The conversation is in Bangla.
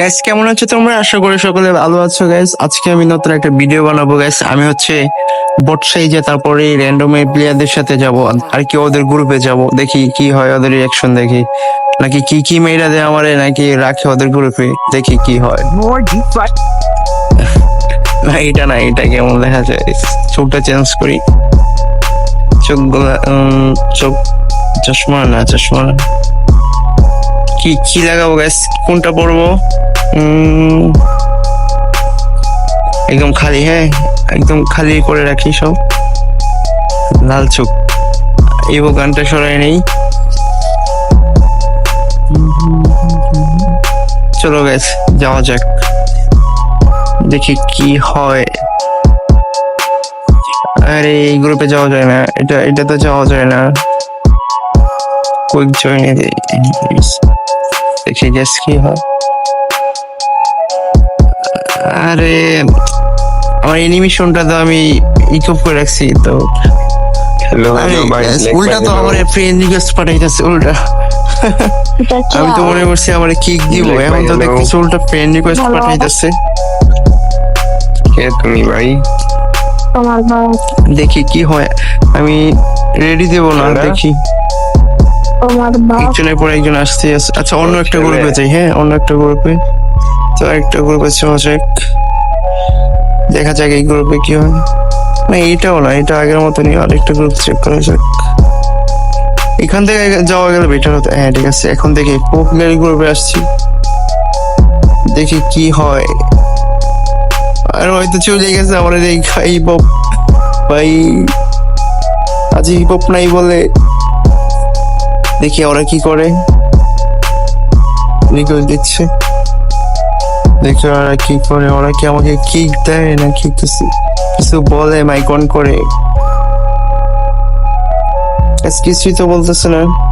গাইস কেমন আছো তোমরা? আশা করি সকলে ভালো আছো গাইস আজকে আমি নতুন একটা ভিডিও বানাবো গাইস আমি হচ্ছে বটসাই যে তারপরে র্যান্ডম প্লেয়ারদের সাথে যাব। আর কি ওদের গ্রুপে যাব দেখি কি হয় ওদের রিয়াকশন দেখি। নাকি কি কি মেয়েরা দেয় আমারে নাকি রাখে ওদের গ্রুপে দেখি কি হয়। না এটা না এটা কেমন দেখা যায় চোখটা চেঞ্জ করি। চোখগুলা উম, চোখ চশমা না চশমা না। কি কি লাগাবো গ্যাস কোনটা পরবো? একদম খালি হ্যাঁ একদম খালি করে রাখি সব। লাল চোখ। ইবো গানটা সরাই নেই। চলো গ্যাস যাওয়া যাক। দেখি কি হয়। আরে, এই গ্রুপে যাওয়া যায় না। এটা এটা তো যাওয়া যায় না। কুইক জয়েন দেখি গ্যাস কি হয়? আরে আমার অ্যানিমেশনটা তো আমি ইকুপ করে রাখছি তো উল্টা তো আমার ফ্রেন্ড রিকোয়েস্ট পাঠাইতেছে উল্টা। আমি তো মনে করছি আমার কিক দিব এখন তো. দেখতেছি উল্টা ফ্রেন্ড রিকোয়েস্ট. পাঠাইতেছে। কে তুমি ভাই? দেখি কি হয় আমি রেডি দেব না? দেখি। বাপ একজনের পর একজন আসতে আচ্ছা অন্য একটা। গ্রুপে যাই হ্যাঁ? অন্য একটা গ্রুপে তো একটা গ্রুপে যাক। দেখা যাক এই গ্রুপে কি হয়। না এইটাও না এটা আগের মতনই আরেকটা গ্রুপ চেক করা যাক। এখান থেকে যাওয়া গেলে বেটার হতো। হ্যাঁ ঠিক আছে এখন দেখি। পপুলার গ্রুপে আসছি। দেখি কি হয়। আর হয়তো চলে গেছে আমার এই হিপ হপ ভাই আজ হিপ হপ নাই বলে দেখি ওরা কি করে। রিকোয়েস্ট দিচ্ছে। দেখি ওরা কি করে। ওরা কি আমাকে কিক দেয় না কি কিছু কিছু বলে মাইক অন করে। কিছুই তো বলতেছে না।